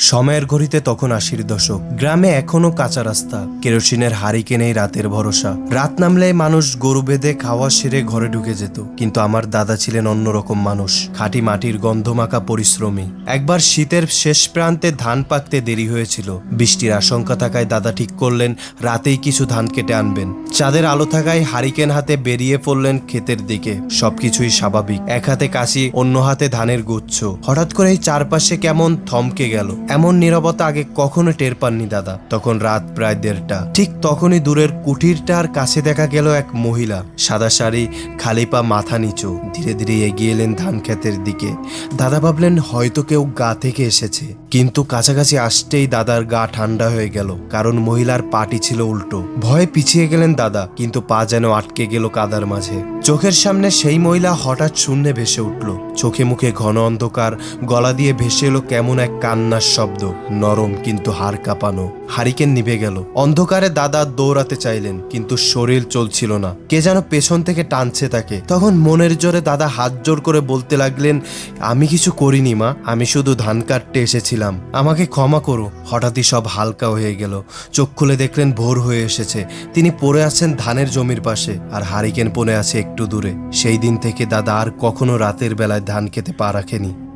সময়ের ঘড়িতে তখন আশির দশক। গ্রামে এখনও কাঁচা রাস্তা, কেরোসিনের হারিকেনেই রাতের ভরসা। রাত নামলে মানুষ গরু বেঁধে, খাওয়া সেরে ঘরে ঢুকে যেত। কিন্তু আমার দাদা ছিলেন অন্যরকম মানুষ, খাঁটি মাটির গন্ধমাখা পরিশ্রমী। একবার শীতের শেষ প্রান্তে ধান পাকতে দেরি হয়েছিল। বৃষ্টির আশঙ্কা থাকায় দাদা ঠিক করলেন, রাতেই কিছু ধান কেটে আনবেন। চাঁদের আলো থাকায় হারিকেন হাতে বেরিয়ে পড়লেন ক্ষেতের দিকে। সবকিছুই স্বাভাবিক। এক হাতে কাশি, অন্য হাতে ধানের গুচ্ছ। হঠাৎ করেই চারপাশে কেমন থমকে গেল। এমন নিরবতা আগে কখনো টের পাননি দাদা। তখন রাত প্রায় দেড়টা। ঠিক তখনই দূরের কুটিরটার কাছে দেখা গেল এক মহিলা। সাদা শাড়ি, খালি পা, মাথা নিচু। ধীরে ধীরে এগিয়ে এলেন ধান ক্ষেতের দিকে। দাদা ভাবলেন হয়তো কেউ গা থেকে এসেছে। কিন্তু কাছাকাছি আসতেই দাদার গা ঠান্ডা হয়ে গেল, কারণ মহিলার পাটি ছিল উল্টো। ভয়ে পিছিয়ে গেলেন দাদা, কিন্তু পা যেন আটকে গেল কাদার মাঝে। চোখের সামনে সেই মহিলা হঠাৎ শূন্যে ভেসে উঠল। চোখে মুখে ঘন অন্ধকার, গলা দিয়ে ভেসে এলো কেমন এক কান্নার শব্দ, নরম কিন্তু হাড় কাঁপানো। হারিকেন নিভে গেল। অন্ধকারে দাদা দৌড়াতে চাইলেন, কিন্তু শরীর চলছিল না। কে যেন পেছন থেকে টানছে তাকে। তখন মনের জোরে দাদা হাত জোর করে বলতে লাগলেন, আমি কিছু করিনি মা, আমি শুধু ধান কাটতে এসেছিলাম। আমাকে ক্ষমা করো। হঠাৎই সব হালকা হয়ে গেল। চোখ খুলে দেখলেন ভোর হয়ে এসেছে। তিনি পড়ে আছেন ধানের জমির পাশে, আর হারিকেন পড়ে আছে একটু দূরে। সেই দিন থেকে দাদা আর কখনো রাতের বেলায় ধান খেতে পা রাখেনি।